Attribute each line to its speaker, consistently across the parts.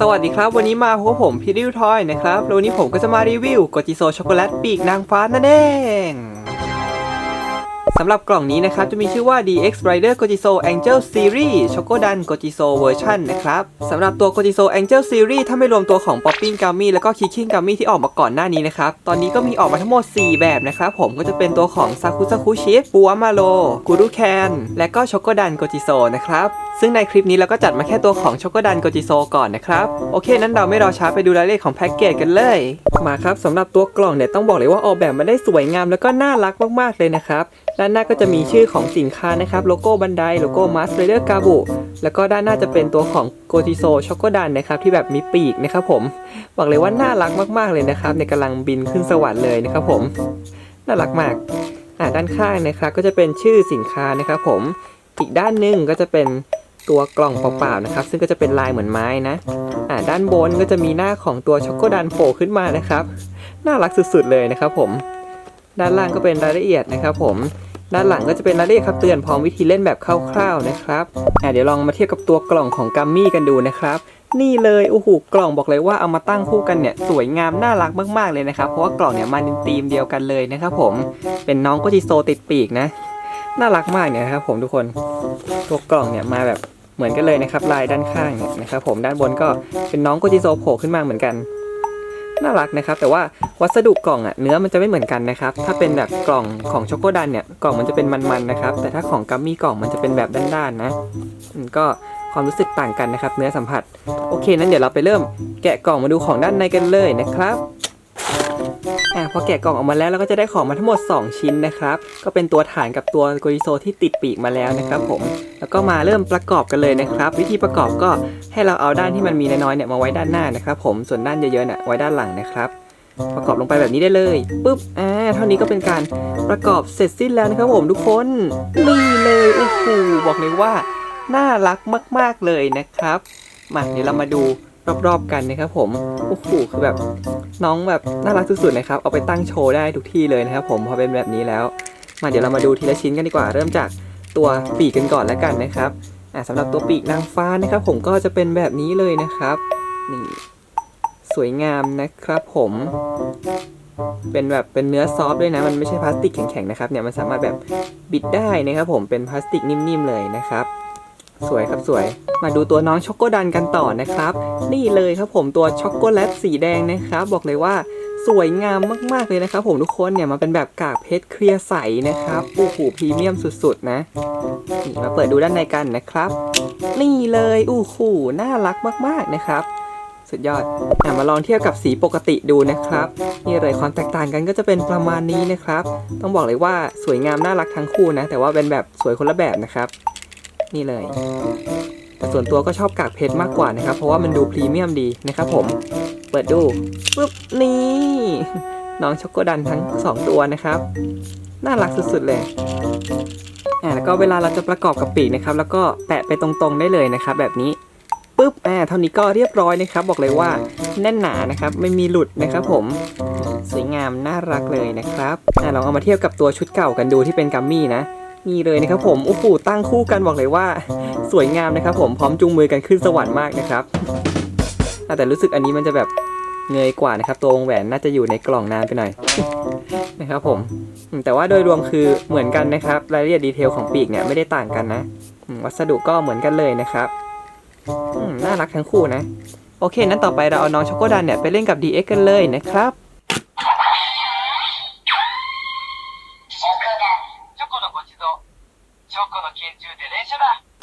Speaker 1: สวัสดีครับ วันนี้มาพบกับผมพีดิวทอยนะครับแล้ววันนี้ผมก็จะมารีวิวโกจิโซช็อกโกแลตปีกนางฟ้านั่นเองสำหรับกล่องนี้นะครับ จะมีชื่อว่า DX Rider Gojiso Angel Series Chocodan Gojiso Version นะครับสำหรับตัว Gojiso Angel Series ถ้าไม่รวมตัวของ Popping Gummy แล้วก็ Kicking Gummy ที่ออกมาก่อนหน้านี้นะครับ ตอนนี้ก็มีออกมาทั้งหมด 4 แบบนะครับ ผมก็จะเป็นตัวของ Sakusaku Chip ปัวมาโลกูรุแคนและก็ Chocodan Gojiso นะครับซึ่งในคลิปนี้เราก็จัดมาแค่ตัวของช็อกโกดันโกจิโซก่อนนะครับ โอเค นั้นเราไม่รอช้าไปดูรายละเอียดของแพ็กเกจกันเลย มาครับสำหรับตัวกล่องเนี่ยต้องบอกเลยว่าออกแบบมาได้สวยงามแล้วก็น่ารักมากๆเลยนะครับด้านหน้าก็จะมีชื่อของสินค้านะครับโลโก้บันไดโลโก้มาสเ r เดอร์กาบุแล้วก็ด้านหน้าจะเป็นตัวของโกจิโซช็อกโกดันนะครับที่แบบมีปีกนะครับผมบอกเลยว่าน่ารักมากๆเลยนะครับในกำลังบินขึ้นสวรรค์เลยนะครับผมน่ารักมากอ่าด้านข้างนะครับก็จะเป็นชื่อสินค้านะครับผมอีกด้านหนึ่งก็จะเป็น ตัวกล่องเปล่าๆนะครับ ซึ่งก็จะเป็นลายเหมือนไม้นะอ่าด้านบนก็จะมีหน้าของตัวช็อกโกดันโผล่ขึ้นมานะครับ น่ารักสุดๆเลยนะครับ ผม ด้านล่างก็เป็นรายละเอียดนะครับผมด้านหลังก็จะเป็นรายละเอียดครับเตือนพร้อมวิธีเล่นแบบคร่าวๆนะครับอ่าเดี๋ยวลองมาเทียบกับตัวกล่องของกัมมี่กันดูนะครับ นี่เลยโอ้โหกล่องบอกเลยว่าเอามาตั้งคู่กันเนี่ยสวยงามน่ารักมากๆเลยนะครับ เพราะว่ากล่องเนี่ยมาในธีมเดียวกันเลยนะครับผม เป็นน้องโกจิโซติดปีกนะ น่ารักมากเนี่ยนะครับผมทุกคน ตัวกล่องเนี่ยมาแบบ เหมือนกันเลยนะครับลายด้านข้างเนี่ยนะครับผมด้านบนก็เป็นน้องโกจิโซโผล่ขึ้นมาเหมือนกันน่ารักนะครับ แต่ว่าวัสดุกล่องอะเนื้อมันจะไม่เหมือนกันนะครับ ถ้าเป็นแบบกล่องของช็อกโกดันเนี่ยกล่องมันจะเป็นมันๆนะครับ แต่ถ้าของกัมมี่กล่องมันจะเป็นแบบด้านๆนะอืมก็ความรู้สึกต่างกันนะครับ เนื้อสัมผัสโอเคนั้นเดี๋ยวเราไปเริ่มแกะกล่องมาดูของด้านในกันเลยนะครับ อะพอแกะกล่องออกมาแล้วเราก็จะได้ของมาทั้งหมด 2 ชิ้นนะครับ ก็เป็นตัวฐานกับตัวโกริโซที่ติดปีกมาแล้วนะครับผม แล้วก็มาเริ่มประกอบกันเลยนะครับ วิธีประกอบก็ให้เราเอาด้านที่มันมีน้อยๆเนี่ยมาไว้ด้านหน้านะครับ ผม ส่วนด้านเยอะๆเนี่ยไว้ด้านหลังนะครับ ประกอบลงไปแบบนี้ได้เลยปุ๊บ อ่า เท่านี้ก็เป็นการประกอบเสร็จสิ้นแล้วนะครับผมทุกคน นี่เลยโอ้โหบอกเลยว่า น่ารักมากๆเลยนะครับ มาเดี๋ยวเรามาดู รอบๆกันนะครับผมโอ้โหคือแบบน้องแบบน่ารักสุดๆนะครับเอาไปตั้งโชว์ได้ทุกที่เลยนะครับผมพอเป็นแบบนี้แล้ว มาเดี๋ยวเรามาดูทีละชิ้นกันดีกว่า เริ่มจากตัวปีกกันก่อนแล้วกันนะครับอ่าสำหรับตัวปีกนางฟ้านะครับ ผมก็จะเป็นแบบนี้เลยนะครับนี่สวยงามนะครับผมเป็นแบบเป็นเนื้อซอฟด้วยนะ มันไม่ใช่พลาสติกแข็งๆนะครับเนี่ยมันสามารถแบบบิดได้นะครับผมเป็นพลาสติกนิ่มๆเลยนะครับ สวยครับสวย มาดูตัวน้องช็อกโกดันกันต่อนะครับ นี่เลยครับผมตัวช็อกโกแลตสีแดงนะครับ บอกเลยว่าสวยงามมากๆเลยนะครับ ผมทุกคนเนี่ยมันเป็นแบบกากเพชรเคลียร์ใสนะครับโอ้โหพรีเมียมสุดๆนะนี่มาเปิดดูด้านในกันนะครับ นี่เลยอู้หูน่ารักมากๆนะครับ สุดยอดอมาลองเทียบกับสีปกติดูนะครับนี่เลยความแตกต่างกันก็จะเป็นประมาณนี้นะครับ ต้องบอกเลยว่าสวยงามน่ารักทั้งคู่นะ แต่ว่าเป็นแบบสวยคนละแบบนะครับ นี่เลย แต่ส่วนตัวก็ชอบกากเพชรมากกว่านะครับ เพราะว่ามันดูพรีเมียมดีนะครับผม เปิดดูปุ๊บนี่น้องช็อกโกดันทั้งสองตัวนะครับ น่ารักสุดๆเลยอ่าแล้วก็เวลาเราจะประกอบกับปีกนะครับ แล้วก็แปะไปตรงๆได้เลยนะครับ แบบนี้ปุ๊บอ่าเท่านี้ก็เรียบร้อยนะครับ บอกเลยว่าแน่นหนานะครับ ไม่มีหลุดนะครับ ผมสวยงามน่ารักเลยนะครับอ่าลองเอามาเทียบกับตัวชุดเก่ากันดูที่เป็นกัมมี่นะ นี่เลยนะครับผมโอ้โหตั้งคู่กันบอกเลยว่า สวยงามนะครับผมพร้อมจูงมือกันขึ้นสวรรค์มากนะครับอะแต่รู้สึกอันนี้มันจะแบบเงยกว่านะครับตัววงแหวนน่าจะอยู่ในกล่องนานไปหน่อยนะครับผมอืมแต่ว่าโดยรวมคือเหมือนกันนะครับ รายละเอียดดีเทลของปีกเนี่ยไม่ได้ต่างกันนะอืมวัสดุก็เหมือนกันเลยนะครับอืมน่ารักทั้งคู่นะ โอเค นั้นต่อไปเราเอาน้องช็อกโกดันเนี่ยไปเล่นกับ DX กันเลยนะครับ
Speaker 2: 験中で連射だ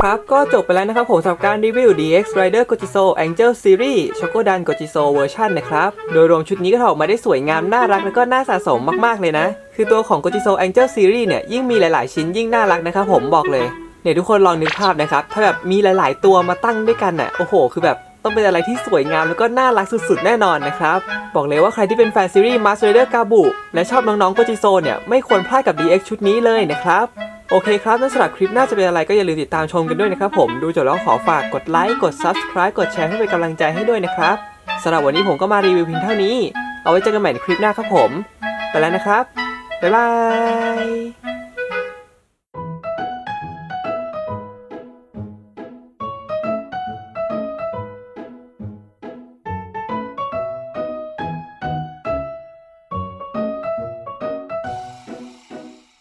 Speaker 1: ครับ ก็จบไปแล้วนะครับผมสำหรับการรีวิว DX Rider Gojiso Angel Series Shokodan Gojiso Version นะครับ โดยรวมชุดนี้ก็ออกมาได้สวยงาม น่ารัก แล้วก็น่าสะสมมากๆเลยนะ คือตัวของ Gojiso Angel Series เนี่ย ยิ่งมีหลายๆ ชิ้นยิ่งน่ารักนะครับผมบอกเลย เนี่ยทุกคนลองนึกภาพนะครับ ถ้าแบบมีหลาย ๆ ตัวมาตั้งด้วยกันน่ะ โอ้โห คือแบบต้องเป็นอะไรที่สวยงามแล้วก็น่ารักสุดๆ แน่นอนนะครับ บอกเลยว่าใครที่เป็นแฟนซีรีส์ Master Rider Gabu และชอบน้องๆ Gojiso เนี่ยไม่ควรพลาดกับ DX ชุดนี้เลยนะครับ โอเคครับนั่นสำหรับคลิปหน้าจะเป็นอะไรก็อย่าลืมติดตามชมกันด้วยนะครับผมดูจบแล้วขอฝากกดไลค์กด Subscribe กดแชร์ให้เป็นกำลังใจให้ด้วยนะครับสำหรับวันนี้ผมก็มารีวิวเพียงเท่านี้ เอาไว้เจอกันใหม่ในคลิปหน้าครับผม ไปแล้วนะครับ บ๊ายบาย